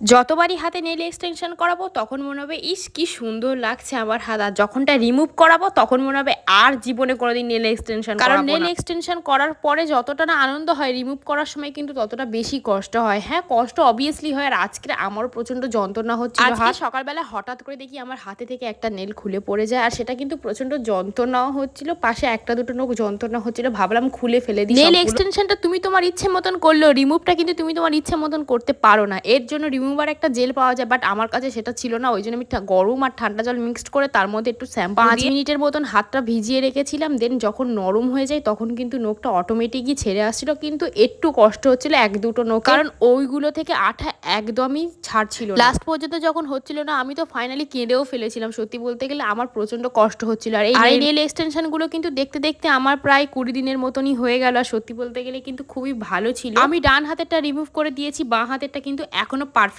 যতবারই হাতে nail extension করাবো তখন মনে হবে ইস কি সুন্দর লাগছে আমার হাত। আর যখনটা রিমুভ করাবো তখন মনে হবে আর জীবনে কোনোদিন নেল এক্সটেনশন কারণ নেল এক্সটেনশন করার পরে যতটা না আনন্দ হয় রিমুভ করার সময় কিন্তু ততটা বেশি কষ্ট হয়। হ্যাঁ কষ্ট অবভিয়াসলি হয় আর আজকে আমারও প্রচণ্ড যন্ত্রণা হচ্ছে আজকে সকালবেলা হঠাৎ করে দেখি আমার হাতে থেকে একটা নেল খুলে পড়ে যায় আর সেটা কিন্তু প্রচণ্ড যন্ত্রণাও হচ্ছিল। পাশে একটা দুটো নোক যন্ত্রণা হচ্ছিল ভাবলাম খুলে ফেলে দিই নেল এক্সটেনশনটা তুমি তোমার ইচ্ছে মতন করল রিমুভটা কিন্তু তুমি তোমার ইচ্ছে মতন করতে পারো না। এর জন্য রিমুভার একটা জেল পাওয়া যায় বাট আমার কাছে সেটা ছিল না। ওই জন্য আমি গরম আর ঠান্ডা জল মিক্সড করে তার মধ্যে একটু শ্যাম্পু পাঁচ মিনিটের মতন হাতটা ভিজিয়ে রেখেছিলাম দেন যখন নরম হয়ে যায় তখন কিন্তু নোকটা অটোমেটিকই ছেড়ে আসছিল কিন্তু একটু কষ্ট হচ্ছিল এক দুটো নোক কারণ ওইগুলো থেকে আঠা একদমই ছাড়ছিল লাস্ট পর্যন্ত যখন হচ্ছিল না আমি তো ফাইনালি কেঁদেও ফেলেছিলাম সত্যি বলতে গেলে আমার প্রচণ্ড কষ্ট হচ্ছিল। আর এই নেল এক্সটেনশনগুলো কিন্তু দেখতে দেখতে আমার প্রায় কুড়ি দিনের মতনই হয়ে গেল আর সত্যি বলতে গেলে কিন্তু খুবই ভালো ছিল। আমি ডান হাতেরটা রিমুভ করে দিয়েছি বাঁ হাতেরটা কিন্তু এখনও পারফেক্ট